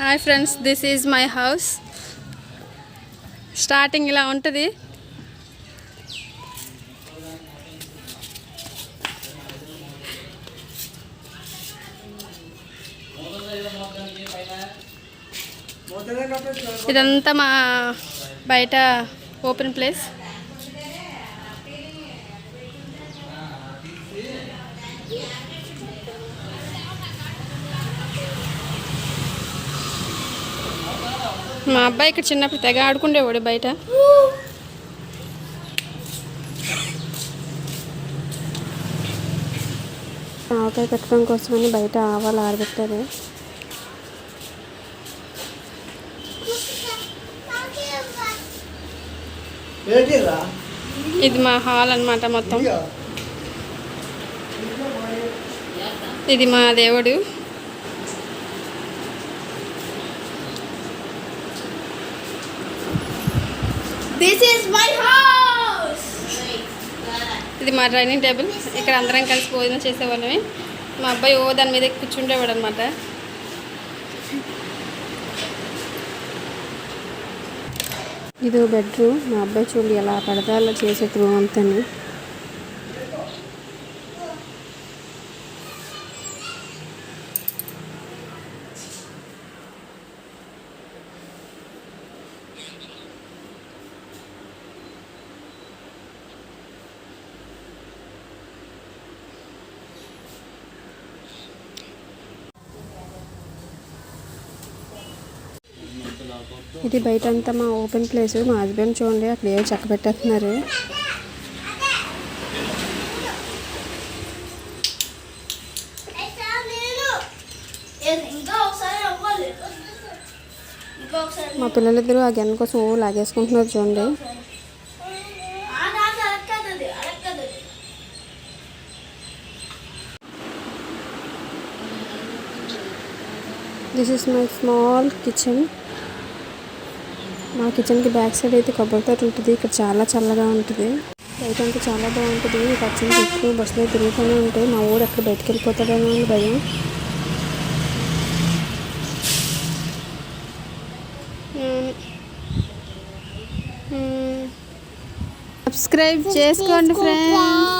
Hi friends this is my house starting ఇలా ఉంటుంది. ఇదంతా మా బయట ఓపెన్ ప్లేస్ మా అబ్బాయి ఇక్కడ చిన్నప్పుడు తెగ ఆడుకుండేవాడు బయట. ఆవకాయ పెట్టడం కోసమని బయట ఆవాలు ఆరబెట్టారు. ఇది మా హాల్ అన్నమాట మొత్తం. ఇది మా దేవుడు. This is my house. ఇది మా డైనింగ్ టేబుల్ ఇక్కడ అందరం కలిసి భోజనం చేసేవాళ్ళమే. మా అబ్బాయి ఓ దాని మీద కూర్చుండేవాడు అనమాట ఇది బెడ్రూమ్ మా అబ్బాయి చూడు ఎలా పడతా అలా చేసే రూమ్ అంతని ఇది బయట అంతా మా ఓపెన్ ప్లేస్. మా హస్బెండ్ చూడండి అక్కడ ఏవో చెక్క పెట్టేస్తున్నారు. మా పిల్లలిద్దరూ ఆ గన్ కోసం ఓ లాగేసుకుంటున్నారు చూడండి. This is my small kitchen మా కిచెన్కి బ్యాక్ సైడ్ అయితే కొబ్బరితో ఉంటుంది. ఇక్కడ చాలా చల్లగా ఉంటుంది. బయట అంతా చాలా బాగుంటుంది. ఈ పచ్చని చెట్లు బస్సులో తిరుగుతూనే ఉంటాయి. మా ఊరు ఎక్కడ బయటకు వెళ్ళిపోతాడేమో అని భయం. సబ్స్క్రైబ్ చేసుకోండి ఫ్రెండ్స్